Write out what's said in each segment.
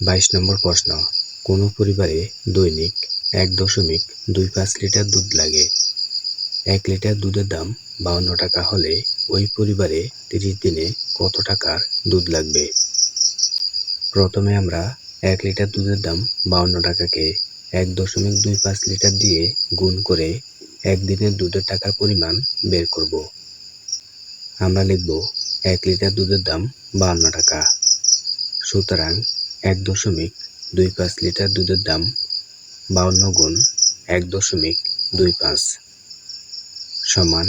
বাইশ নম্বর প্রশ্ন, কোনো পরিবারে দৈনিক এক দশমিক দুই পাঁচ লিটার দুধ লাগে? এক লিটার দুধের দাম বাউন্ন টাকা হলে ওই পরিবারে তিরিশ দিনে কত টাকার দুধ লাগবে? প্রথমে আমরা এক লিটার দুধের দাম বাউন্ন টাকাকে এক দশমিক দুই পাঁচ লিটার দিয়ে গুণ করে একদিনের দুধের টাকার পরিমাণ বের করব। আমরা লিখব এক লিটার দুধের দাম বাউন্ন টাকা। সুতরাং এক দশমিক দুই পাঁচ লিটার দুধের দাম বাউন্ন গুণ এক দশমিক দুই পাঁচ সমান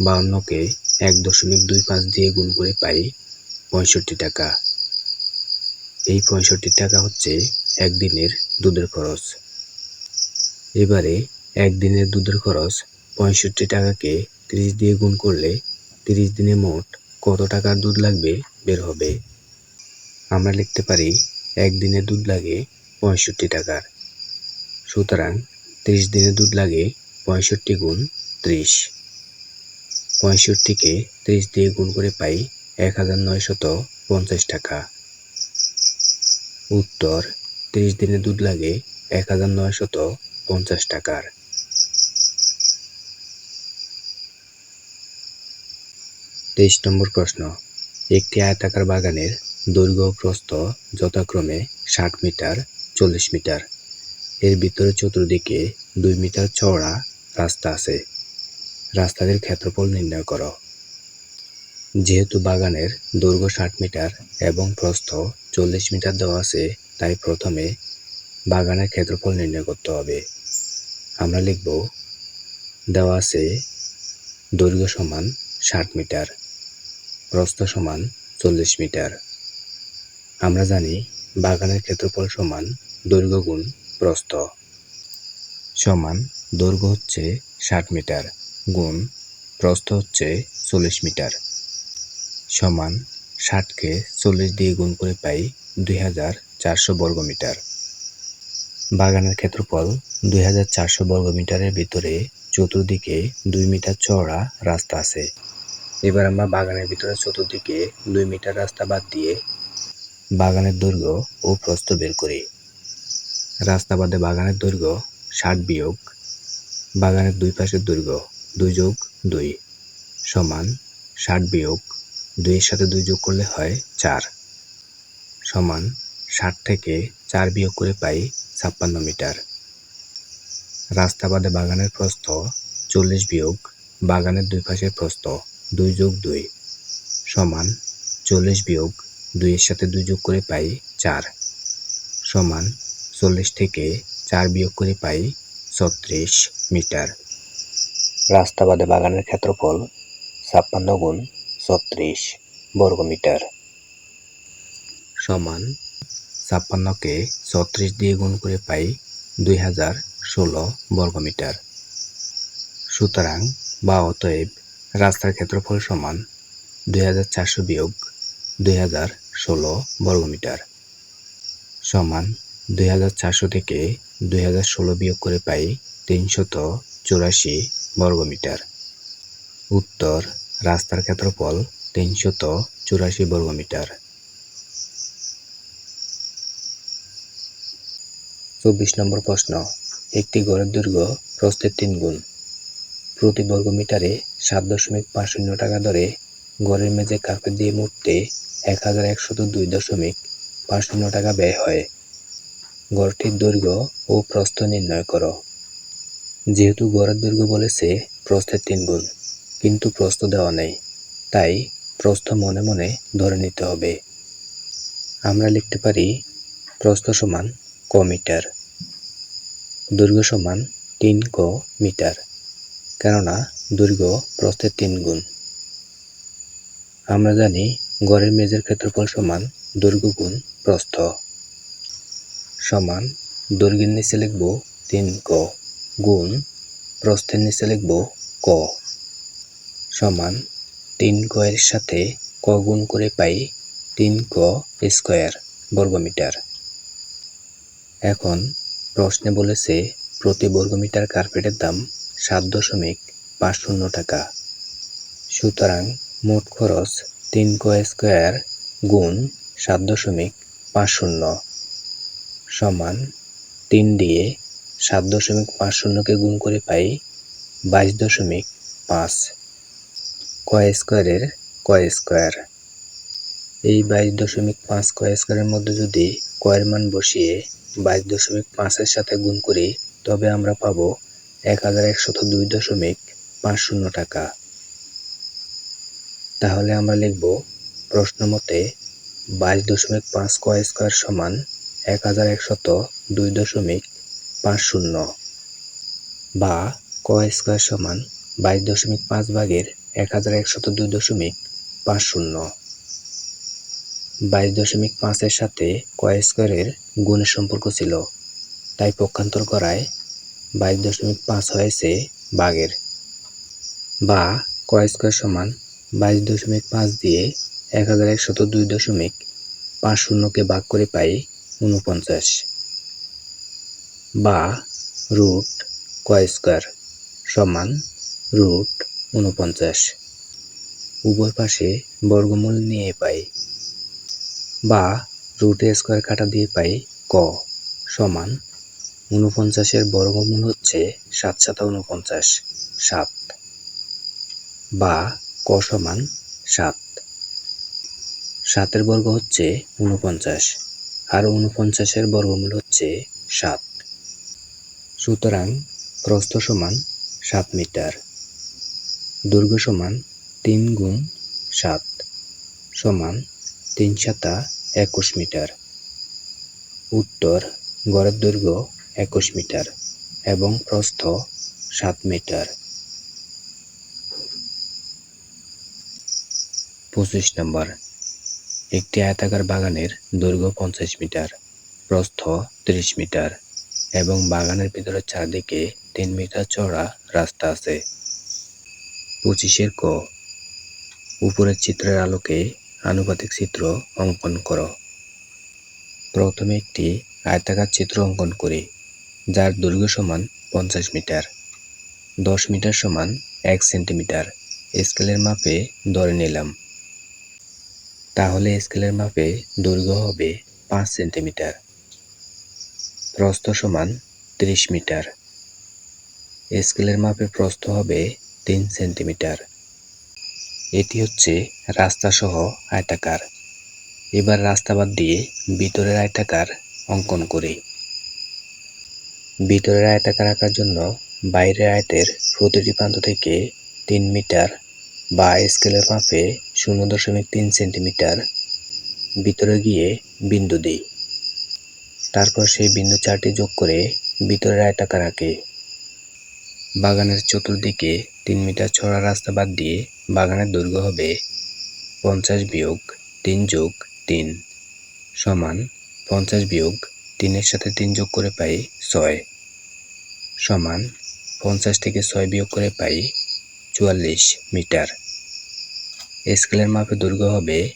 বাউন্নকে এক দশমিক দুই পাঁচ দিয়ে গুণ করে পাই পঁয়ষট্টি টাকা। এই পঁয়ষট্টি টাকা হচ্ছে একদিনের দুধের খরচ। এবারে একদিনের দুধের খরচ পঁয়ষট্টি টাকাকে তিরিশ দিয়ে গুণ করলে তিরিশ দিনে মোট কত টাকার দুধ লাগবে বের হবে? আমরা লিখতে পারি একদিনের দুধ লাগে পঁয়ষট্টি টাকার। সুতরাং ত্রিশ দিনে দুধ লাগে পঁয়ষট্টি গুণ ত্রিশ। পঁয়ষট্টিকে ত্রিশ দিয়ে গুণ করে পাই এক হাজার নয়শত পঞ্চাশ টাকা। উত্তর, ত্রিশ দিনে দুধ লাগে এক হাজার নয়শত পঞ্চাশ টাকার। তেইশ নম্বর প্রশ্ন, একটি আয়তাকার বাগানের দৈর্ঘ্য প্রস্থ যথাক্রমে ষাট মিটার, চল্লিশ মিটার। এর ভিতরে চতুর্দিকে দুই মিটার চওড়া রাস্তা আছে। রাস্তাটির ক্ষেত্রফল নির্ণয় করো। যেহেতু বাগানের দৈর্ঘ্য ষাট মিটার এবং প্রস্থ চল্লিশ মিটার দেওয়া আছে, তাই প্রথমে বাগানের ক্ষেত্রফল নির্ণয় করতে হবে। আমরা লিখব, দেওয়া আছে দৈর্ঘ্য সমান ষাট মিটার, প্রস্থ সমান চল্লিশ মিটার। আমরা জানি বাগানের ক্ষেত্রফল সমান দৈর্ঘ্য গুণ প্রস্থ। সমান দৈর্ঘ্য হচ্ছে ষাট মিটার গুণ প্রস্থ হচ্ছে চল্লিশ মিটার। সমান ষাটকে চল্লিশ দিয়ে গুণ করে পাই দুই হাজার চারশো বর্গমিটার বাগানের ক্ষেত্রফল দুই হাজার চারশো বর্গমিটারের ভিতরে চতুর্দিকে দুই মিটার চওড়া রাস্তা আছে। এবার আমরা বাগানের ভিতরে চতুর্দিকে দুই মিটার রাস্তা বাদ দিয়ে বাগানের দৈর্ঘ্য ও প্রস্থ বের করি। রাস্তা বাদে বাগানের দৈর্ঘ্য ষাট বিয়োগ, বাগানের দুই পাশের দৈর্ঘ্য দুই যোগ দুই সমান ষাট বিয়োগ, দুইয়ের সাথে দুই যোগ করলে হয় চার সমান ষাট থেকে চার বিয়োগ করে পাই ছাপ্পান্ন মিটার। রাস্তা বাদে বাগানের প্রস্থ চল্লিশ বিয়োগ, বাগানের দুই পাশের প্রস্থ দুই যোগ দুই সমান চল্লিশ বিয়োগ দুইয়ের সাথে দুই যোগ করে পাই চার সমান চল্লিশ থেকে চার বিয়োগ করে পাই ছত্রিশ মিটার। রাস্তা বাদে বাগানের ক্ষেত্রফল ছাপ্পান্ন গুণ ছত্রিশ বর্গমিটার সমান ছাপ্পান্নকে ছত্রিশ দিয়ে গুণ করে পাই দুই হাজার ষোলো বর্গমিটার সুতরাং বা অতএব রাস্তার ক্ষেত্রফল সমান দুই হাজার চারশো বিয়োগ দুই হাজার ষোলো বর্গমিটার সমান দুই হাজার চারশো থেকে দুই হাজার ষোলো বিয়োগ করে পাই তিনশত চুরাশি বর্গমিটার। উত্তর রাস্তার ক্ষেত্রফল তিনশত চুরাশি বর্গমিটার। চব্বিশ নম্বর প্রশ্ন, একটি গড়ের দৈর্ঘ্য প্রস্থের তিন গুণ। প্রতি বর্গমিটারে সাত দশমিক পাঁচ শূন্য টাকা দরে গড়ের মেঝে কার্পেট দিয়ে মুড়তে এক হাজার একশত দুই দশমিক পাঁচ শূন্য টাকা ব্যয় হয়। গড়টির দৈর্ঘ্য ও প্রস্থ নির্ণয় করো। যেহেতু গড়ের দৈর্ঘ্য বলেছে প্রস্থের তিন গুণ, কিন্তু প্রস্থ দেওয়া নেই, তাই প্রস্থ মনে মনে ধরে নিতে হবে। আমরা লিখতে পারি প্রস্থ সমান ক মিটার, দৈর্ঘ্য সমান তিন ক মিটার, কেননা দৈর্ঘ্য প্রস্থের তিন গুণ। আমরা জানি গড়ের মেজের ক্ষেত্রফল সমান দৈর্ঘ্য গুণ প্রস্থ। সমান দৈর্ঘ্যের নিচে লিখব তিন ক গুণ প্রস্থের নিচে লিখব ক। সমান তিন ক এর সাথে ক গুণ করে পাই তিন ক স্কোয়ার বর্গমিটার। এখন প্রশ্নে বলেছে প্রতি বর্গমিটার কার্পেটের দাম সাত দশমিক পাঁচ শূন্য টাকা। সুতরাং মোট খরচ তিন ক স্কোয়ার গুণ সাত দশমিক পাঁচ শূন্য সমান তিন দিয়ে সাত দশমিক পাঁচ শূন্যকে গুণ করে পাই বাইশ দশমিক পাঁচ কয় স্কোয়ারের কয় স্কোয়ার। এই বাইশ দশমিক পাঁচ কয় স্কোয়ারের মধ্যে যদি কয়ের মান বসিয়ে বাইশ দশমিক পাঁচের সাথে গুণ করি, তবে আমরা পাবো এক হাজার একশত দুই দশমিক পাঁচ শূন্য টাকা। তাহলে আমরা লিখব প্রশ্ন মতে বাইশ দশমিক পাঁচ কয় স্কোয়ার সমান এক হাজার একশত দুই দশমিক পাঁচ শূন্য বা কয় স্কোয়ার সমান বাইশ দশমিক পাঁচ ভাগের এক হাজার একশত দুই দশমিক পাঁচ শূন্য বাইশ দশমিক পাঁচের সাথে কয় স্কোয়ারের গুণের সম্পর্ক ছিল, তাই পক্ষান্তর করায় বাইশ দশমিক পাঁচ হয়েছে বাঘের বা কয় স্কোয়ার সমান বাইশ দশমিক পাঁচ দিয়ে এক হাজার একশত দুই দশমিক পাঁচ শূন্যকে ভাগ করে পাই উনপঞ্চাশ বা রুট কয় স্কোয়ার সমান রুট উনপঞ্চাশ উভয় পাশে বর্গমূল নিয়ে পাই বা রুট স্কোয়ার কাটা দিয়ে পাই ক সমান উনপঞ্চাশের বর্গমূল হচ্ছে সাত সাতা উনপঞ্চাশ সাত। বা ক সমান সাত। সাতের বর্গ হচ্ছে উনপঞ্চাশ আর উনপঞ্চাশের বর্গমূল হচ্ছে সাত। সুতরাং প্রস্থ সমান সাত মিটার দৈর্ঘ্য সমান তিন গুণ সাত, সমান তিন সাতা একুশ মিটার। উত্তর গড়ের দৈর্ঘ্য একুশ মিটার এবং প্রস্থ সাত মিটার। পঁচিশ নম্বর। একটি আয়তাকার বাগানের দৈর্ঘ্য পঞ্চাশ মিটার, প্রস্থ ত্রিশ মিটার এবং বাগানের ভিতরে চারদিকে তিন মিটার চড়া রাস্তা আছে। পঁচিশের ক। উপরের চিত্রের আলোকে আনুপাতিক চিত্র অঙ্কন করো। প্রথমে একটি আয়তাকার চিত্র অঙ্কন করি, যার দৈর্ঘ্য সমান পঞ্চাশ মিটার, দশ মিটার সমান এক সেন্টিমিটার। স্কেলের মাপে ধরে নিলাম। তাহলে স্কেলের মাপে দৈর্ঘ্য হবে পাঁচ সেন্টিমিটার। প্রস্থ সমান ত্রিশ মিটার। স্কেলের মাপে প্রস্থ হবে তিন সেন্টিমিটার। এটি হচ্ছে রাস্তা সহ আয়তাকার। এবার রাস্তা বাদ দিয়ে ভিতরের আয়তাকার অঙ্কন করি। ভিতরের আয়তাকার আঁকার জন্য বাইরের আয়তের প্রতিটি প্রান্ত থেকে তিন মিটার বা স্কেলের মাপে শূন্য দশমিক তিন সেন্টিমিটার ভিতরে গিয়ে বিন্দু দিই। তারপর সেই বিন্দু চারটি যোগ করে ভিতরের আয়তাকার আঁকে বাগানের চতুর্দিকে তিন মিটার ছড়া রাস্তা বাদ দিয়ে বাগানের দৈর্ঘ্য হবে পঞ্চাশ বিয়োগ তিন যোগ তিন সমান পঞ্চাশ বিয়োগ তিনের সাথে তিন যোগ করে পাই ছয় সমান পঞ্চাশ থেকে ছয় বিয়োগ করে পাই চুয়াল্লিশ মিটার। স্কেলের মাপে দৈর্ঘ্য হবে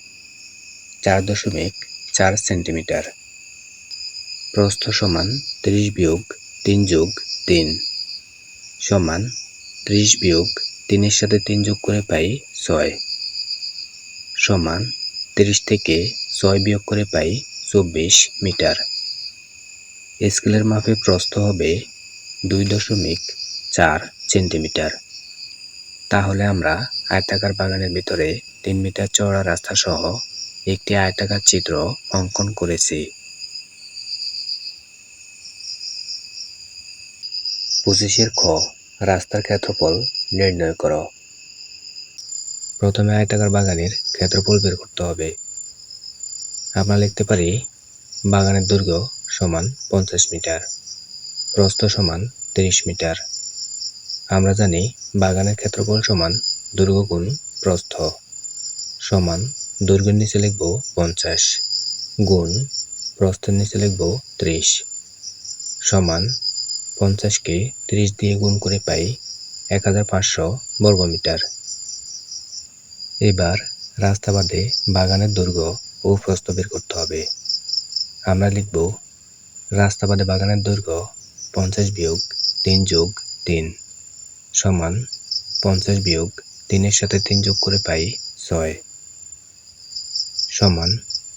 চার দশমিক চার সেন্টিমিটার। প্রস্থ সমান ত্রিশ বিয়োগ তিন যোগ তিন। সমান ত্রিশ বিয়োগ তিনের সাথে তিন যোগ করে পাই ছয়। সমান তিরিশ থেকে ছয় বিয়োগ করে পাই চব্বিশ মিটার। স্কেলের মাপে প্রস্থ হবে দুই দশমিক চার সেন্টিমিটার। তাহলে আমরা আয়তাকার বাগানের ভিতরে তিন মিটার চওড়া রাস্তা সহ একটি আয়তাকার চিত্র অঙ্কন করেছি। পঁচিশের খ, রাস্তার ক্ষেত্রফল নির্ণয় করো। প্রথমে আয়তাকার বাগানের ক্ষেত্রফল বের করতে হবে। আমরা লিখতে পারি, বাগানের দৈর্ঘ্য সমান পঞ্চাশ মিটার, প্রস্থ সমান তিরিশ মিটার। আমরা জানি বাগানের ক্ষেত্রফল সমান দৈর্ঘ্য গুণ প্রস্থ সমান দৈর্ঘ্যের নিচে লিখব পঞ্চাশ গুণ প্রস্থের নিচে লিখব ত্রিশ সমান পঞ্চাশকে ত্রিশ দিয়ে গুণ করে পাই এক হাজার পাঁচশো বর্গমিটার। এবার রাস্তা বাদে বাগানের দৈর্ঘ্য ও প্রস্থ বের করতে হবে। আমরা লিখব রাস্তা বাদে বাগানের দৈর্ঘ্য পঞ্চাশ বিয়োগ তিন যোগ তিন সমান পঞ্চাশ বিয়োগ তিনের সাথে তিন যোগ করে পাই ছয়। সমান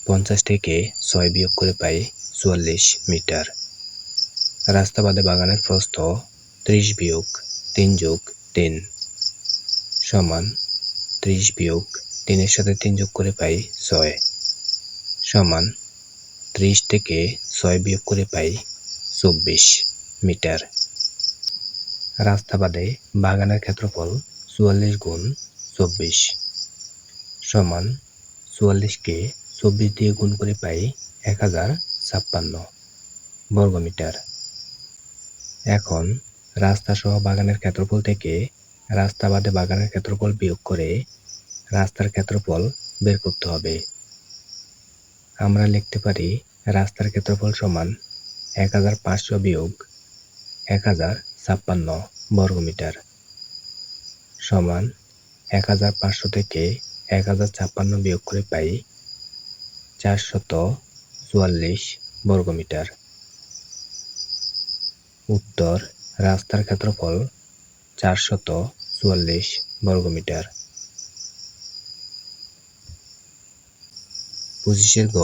পঞ্চাশ থেকে ছয় বিয়োগ করে পাই চুয়াল্লিশ মিটার। রাস্তা বাদে বাগানের প্রস্থ ত্রিশ বিয়োগ তিন যোগ তিন। সমান ত্রিশ বিয়োগ তিনের সাথে তিন যোগ করে পাই ছয়। সমান ত্রিশ থেকে ছয় বিয়োগ করে পাই চব্বিশ মিটার। রাস্তা বাদে বাগানের ক্ষেত্রফল চুয়াল্লিশ গুণ চব্বিশ সমান চুয়াল্লিশকে চব্বিশ দিয়ে গুণ করে পাই এক হাজার ছাপ্পান্ন বর্গমিটার। এখন রাস্তা সহ বাগানের ক্ষেত্রফল থেকে রাস্তা বাদে বাগানের ক্ষেত্রফল বিয়োগ করে রাস্তার ক্ষেত্রফল বের করতে হবে। আমরা লিখতে পারি রাস্তার ক্ষেত্রফল সমান এক হাজার পাঁচশো বিয়োগ এক হাজার ছাপ্পান্ন বর্গমিটার। সমান এক হাজার পাঁচশো থেকে এক হাজার ছাপ্পান্ন বিয়োগ করে পাই চারশত চুয়াল্লিশ বর্গমিটার। উত্তর রাস্তার ক্ষেত্রফল চারশত চুয়াল্লিশ বর্গমিটার। পঁচিশের গ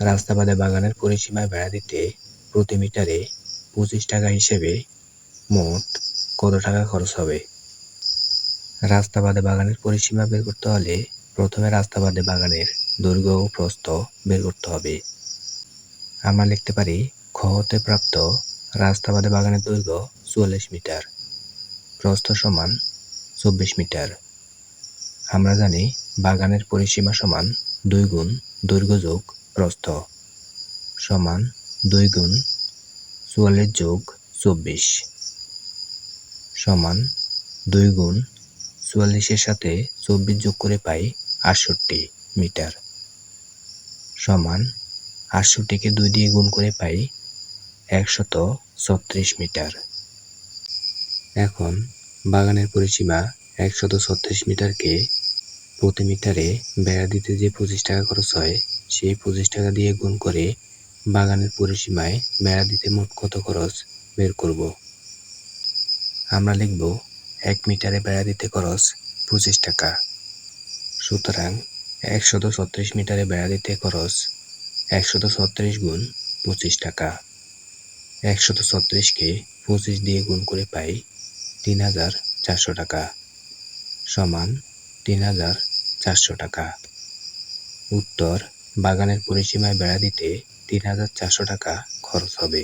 রাস্তা বাদে বাগানের পরিসীমায় বেড়া দিতে প্রতি মিটারে পঁচিশ টাকা হিসেবে মোট কত টাকা খরচ হবে? রাস্তা বাদে বাগানের পরিসীমা বের করতে হলে প্রথমে রাস্তা বাদে বাগানের দৈর্ঘ্য ও প্রস্থ বের করতে হবে। আমরা লিখতে পারি, খ হতে প্রাপ্ত রাস্তা বাদে বাগানের দৈর্ঘ্য চুয়াল্লিশ মিটার, প্রস্থ সমান চব্বিশ মিটার। আমরা জানি বাগানের পরিসীমা সমান দুই গুণ দৈর্ঘ্য যোগ প্রস্থ সমান দুই গুণ চুয়াল্লিশ যোগ চব্বিশ সমান দুই গুণ চুয়াল্লিশের সাথে চব্বিশ যোগ করে পাই আটষট্টি মিটার। সমান আটষট্টিকে দুই দিয়ে গুণ করে পাই একশত ছত্রিশ মিটার। এখন বাগানের পরিসীমা একশত ছত্রিশ মিটারকে প্রতি মিটারে বেড়া দিতে যে পঁচিশ টাকা খরচ হয়, সেই পঁচিশ টাকা দিয়ে গুণ করে বাগানের পরিসীমায় বেড়া দিতে মোট কত খরচ বের করব? আমরা লিখব এক মিটারে বেড়া দিতে খরচ পঁচিশ টাকা। সুতরাং একশত ছত্রিশ মিটারে বেড়া দিতে খরচ একশত ছত্রিশ গুণ পঁচিশ টাকা। একশত ছত্রিশকে পঁচিশ দিয়ে গুণ করে পাই তিন হাজার চারশো টাকা সমান তিন হাজার চারশো টাকা। উত্তর, বাগানের পরিসীমায় বেড়া দিতে তিন হাজার চারশো টাকা খরচ হবে।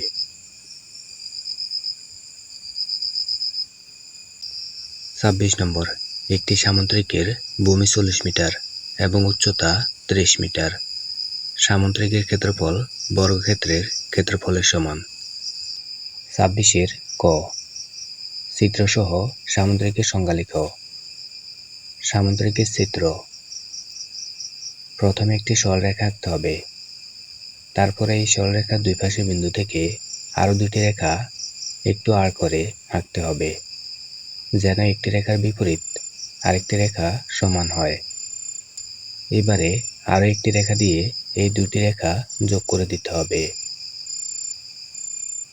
ছাব্বিশ নম্বর। একটি সামুদ্রিকের ভূমি চল্লিশ মিটার এবং উচ্চতা ত্রিশ মিটার। সামুদ্রিকের ক্ষেত্রফল বর্গক্ষেত্রের ক্ষেত্রফলের সমান। ছাব্বিশের ক। চিত্রসহ সামুদ্রিকের সংজ্ঞা লিখ সামুদ্রিকের চিত্র প্রথমে একটি সরলরেখা আঁকতে হবে। তারপরে এই সরলরেখার দুই পাশের বিন্দু থেকে আরও দুটি রেখা একটু আড় করে আঁকতে হবে। যেন একটি রেখার বিপরীত, আরেকটি রেখা সমান হয়। এবারে আরও একটি রেখা দিয়ে এই দুটি রেখা যোগ করে দিতে হবে।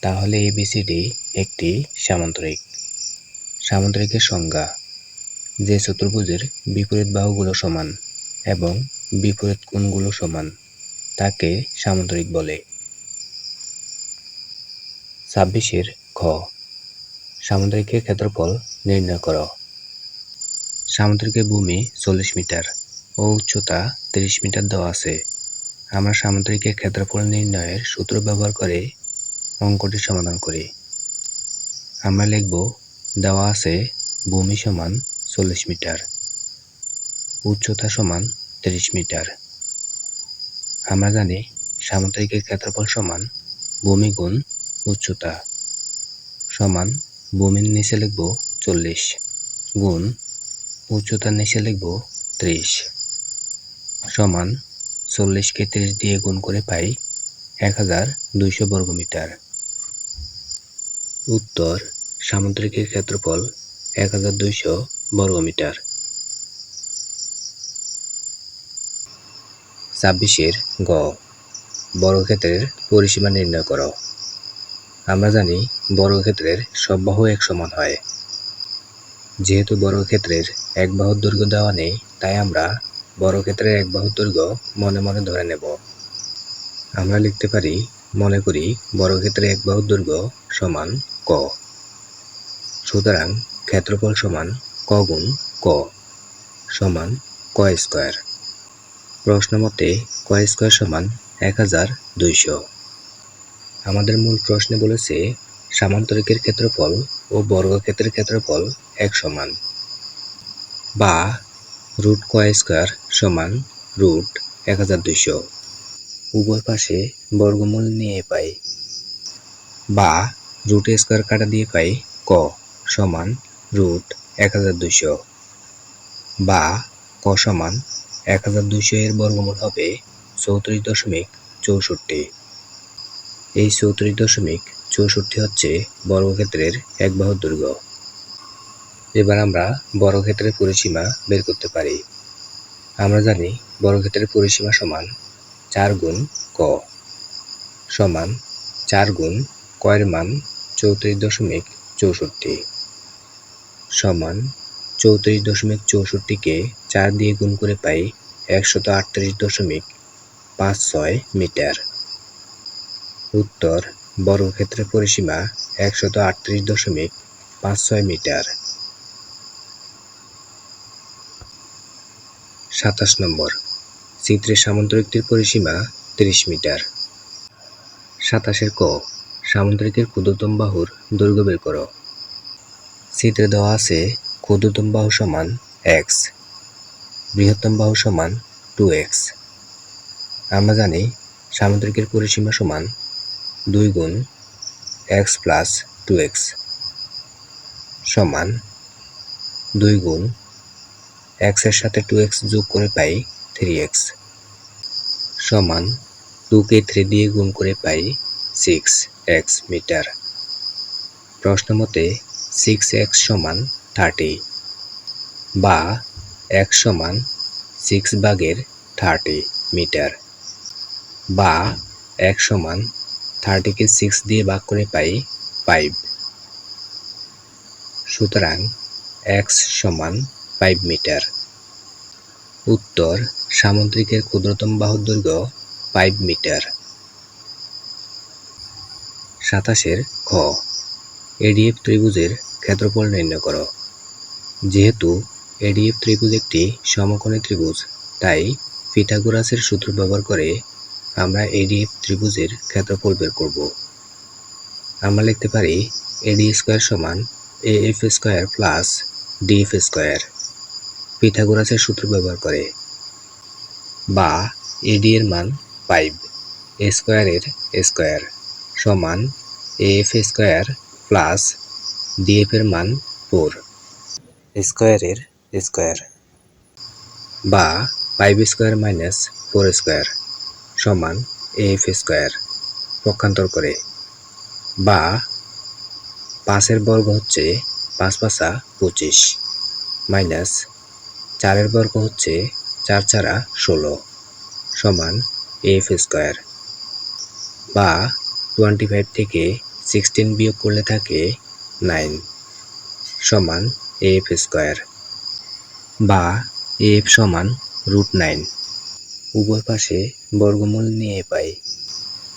তাহলে এবিসিডি একটি সামান্তরিক। সামুদ্রিকের সংজ্ঞা, যে চতুর্ভুজের বিপরীত বাহুগুলো সমান এবং বিপরীত কোণগুলো সমান, তাকে সামুদ্রিক বলে। ছাব্বিশের খ সামুদ্রিকের ক্ষেত্রফল নির্ণয় করো। সামুদ্রিকের ভূমি চল্লিশ মিটার ও উচ্চতা তিরিশ মিটার দেওয়া আছে। আমরা সামুদ্রিকের ক্ষেত্রফল নির্ণয়ের সূত্র ব্যবহার করে অঙ্কটি সমাধান করি। আমরা লিখব, দেওয়া আছে ভূমি সমান চল্লিশ মিটার, উচ্চতা সমান তিরিশ মিটার। আমরা জানি সামুদ্রিকের ক্ষেত্রফল সমান ভূমি গুণ উচ্চতা। সমান ভূমির নিচে লিখব চল্লিশ গুণ উচ্চতার নিচে লিখব ত্রিশ সমান চল্লিশকে ত্রিশ দিয়ে গুণ করে পাই এক হাজার দুইশো বর্গমিটার উত্তর সামুদ্রিকের ক্ষেত্রফল এক হাজার দুইশো বর্গমিটার ছাব্বিশের গ, বর্গক্ষেত্রের পরিসীমা নির্ণয় করো। আমরা জানি বর্গক্ষেত্রের সব বাহু এক সমান হয়। যেহেতু বর্গক্ষেত্রের এক বাহুর দৈর্ঘ্য দেওয়া নেই, তাই আমরা বর্গক্ষেত্রের এক বাহুর দৈর্ঘ্য মনে মনে ধরে নেব। আমরা লিখতে পারি, মনে করি বর্গক্ষেত্রের এক বাহুর দৈর্ঘ্য সমান ক। সুতরাং ক্ষেত্রফল সমান ক গুণ ক সমান ক স্কোয়ার। প্রশ্ন মতে ক স্কোয়ার সমান এক হাজার দুইশো। আমাদের মূল প্রশ্নে বলেছে সামান্তরিকের ক্ষেত্রফল ও বর্গক্ষেত্রের ক্ষেত্রফল এক সমান বা রুট ক স্কোয়ার সমান রুট এক হাজার দুইশো। উভয় পাশে বর্গমূল নিয়ে পাই বা রুট স্কোয়ার কাটা দিয়ে পাই ক সমান রুট এক হাজার দুইশো বা ক সমান এক হাজার দুইশো এর বর্গমূল হবে চৌত্রিশ দশমিক চৌষট্টি। এই চৌত্রিশ দশমিক চৌষট্টি হচ্ছে বর্গক্ষেত্রের এক বাহুর দৈর্ঘ্য এবার আমরা বর্গক্ষেত্রের পরিসীমা বের করতে পারি। আমরা জানি বর্গক্ষেত্রের পরিসীমা সমান চার গুণ ক সমান চার গুণ কয়ের মান চৌত্রিশ দশমিক চৌষট্টি সমান চৌত্রিশ দশমিক চৌষট্টিকে চার দিয়ে গুণ করে পাই একশত আটত্রিশ দশমিক পাঁচ ছয় মিটার। উত্তর বর্গক্ষেত্রের পরিসীমা একশত আটত্রিশ দশমিক পাঁচ ছয় মিটার। সাতাশ নম্বর, চিত্রের সামান্তরিকটির পরিসীমা তিরিশ মিটার। সাতাশের ক, সামান্তরিকের ক্ষুদ্রতম বাহুর দৈর্ঘ্য বের করো। চিত্রে দেওয়া আছে ক্ষুদ্রতম বাহু সমান এক্স বৃহত্তম বাহু সমান টু এক্স আমরা জানি সামুদ্রিকের পরিসীমা সমান দুই গুণ এক্স প্লাস টু এক্স সমান দুই গুণ এক্সের সাথে টু এক্স যোগ করে পাই থ্রি এক্স সমান টুকে থ্রি দিয়ে গুণ করে পাই সিক্স এক্স মিটার। প্রশ্ন মতে সিক্স এক্স সমান থার্টি বা এক্স সমান সিক্স ভাগের থার্টি মিটার বা এক সমান থার্টিকে সিক্স দিয়ে ভাগ করে পাই ফাইভ। সুতরাং এক্স সমান ফাইভ মিটার। উত্তর, সামুদ্রিকের ক্ষুদ্রতম বাহুর দৈর্ঘ্য ফাইভ মিটার। সাতাশের খ, এডিএফ ত্রিভুজের ক্ষেত্রফল নির্ণয় করো। যেহেতু এডিএফ ত্রিভুজ একটি সমকোণী ত্রিভুজ, তাই পিথাগোরাসের সূত্র ব্যবহার করে আমরা এডিএফ ত্রিভুজের ক্ষেত্রফল বের করব। আমরা লিখতে পারি এডি স্কোয়ার সমান A F square plus DF square. পিথাগোরাসের সূত্র ব্যবহার করে। বা এডি এর মান ফাইভ এ স্কোয়ারের স্কোয়ার সমান A F square plus DF এর মান ফোর স্কোয়ারের স্কোয়ার। বা five square minus four square. সমান এফ স্কোয়ার পক্ষান্তর করে। বা পাঁচের বর্গ হচ্ছে পাঁচ পাঁচা পঁচিশ মাইনাস চারের বর্গ হচ্ছে চার চারা ষোলো সমান এফ স্কোয়ার বা টোয়েন্টি ফাইভ থেকে সিক্সটিন বিয়োগ করলে থাকে নাইন সমান এফ স্কোয়ার বা এফ সমান রুট নাইন উভয় পাশে বর্গমূল নিয়ে পাই।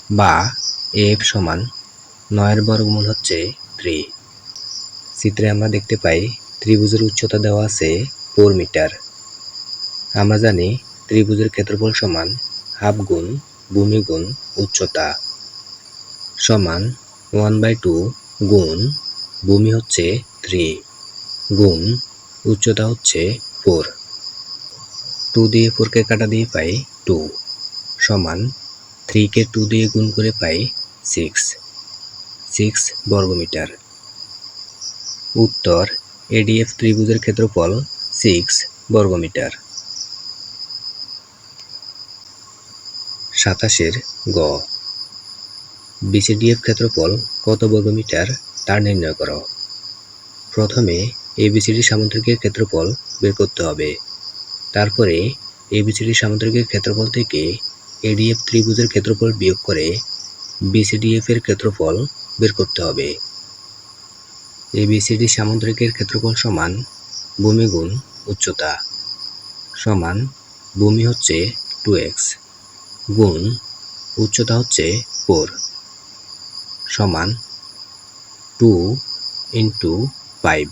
বা এফ সমান নয়ের বর্গমূল হচ্ছে থ্রি চিত্রে আমরা দেখতে পাই ত্রিভুজের উচ্চতা দেওয়া আছে ফোর মিটার। আমরা জানি ত্রিভুজের ক্ষেত্রফল সমান হাফ গুণ ভূমি গুণ উচ্চতা সমান ওয়ান বাই টু গুণ ভূমি হচ্ছে থ্রি গুণ উচ্চতা হচ্ছে ফোর। টু দিয়ে ফোরকে কাটা দিয়ে পাই টু সমান থ্রিকে টু দিয়ে গুণ করে পাই সিক্স সিক্স বর্গমিটার। উত্তর এডিএফ ত্রিভুজের ক্ষেত্রফল সিক্স বর্গমিটার। সাতাশের গ বিসিডিএফ ক্ষেত্রফল কত বর্গমিটার তা নির্ণয় করো। প্রথমে এবিসিডি সামুদ্রিকের ক্ষেত্রফল বের করতে হবে। তারপরে এবিসিডি সামুদ্রিকের ক্ষেত্রফল থেকে এডিএফ ত্রিভুজের ক্ষেত্রফল বিয়োগ করে বিসিডিএফ এর ক্ষেত্রফল বের করতে হবে। এবিসিডি সামুদ্রিকের ক্ষেত্রফল সমান ভূমি গুণ উচ্চতা। সমান ভূমি হচ্ছে টু এক্স, গুণ উচ্চতা হচ্ছে ফোর। সমান two into five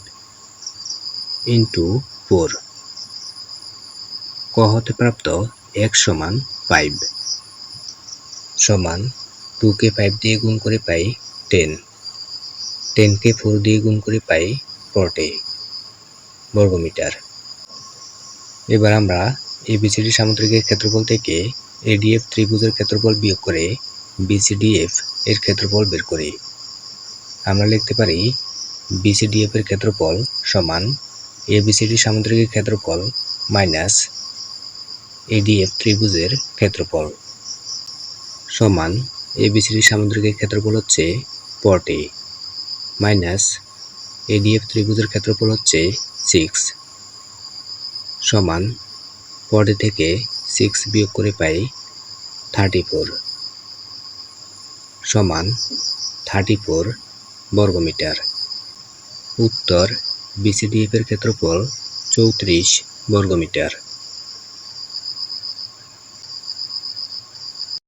into four. হতে প্রাপ্ত এক সমান ফাইভ সমান টুকে ফাইভ দিয়ে গুণ করে পাই টেন। টেনকে ফোর দিয়ে গুণ করে পাই ফোরটি বর্গমিটার। এবার আমরা এবিসিডি সামুদ্রিকের ক্ষেত্রফল থেকে এডিএফ ত্রিভুজের ক্ষেত্রফল বিয়োগ করে বিসিডিএফ এর ক্ষেত্রফল বের করি। আমরা লিখতে পারি বিসিডিএফ এর ক্ষেত্রফল সমান এবিসিডি সামুদ্রিকের ক্ষেত্রফল মাইনাস এডিএফ ত্রিভুজের ক্ষেত্রফল সমান এবিসিডি সামুদ্রিকের ক্ষেত্রফল হচ্ছে ফর্টি মাইনাস এডিএফ ত্রিভুজের ক্ষেত্রফল হচ্ছে সিক্স সমান ফর্টি থেকে সিক্স বিয়োগ করে পাই থার্টি ফোর সমান থার্টি ফোর বর্গমিটার। উত্তর বিসিডিএফ এর ক্ষেত্রফল চৌত্রিশ বর্গমিটার।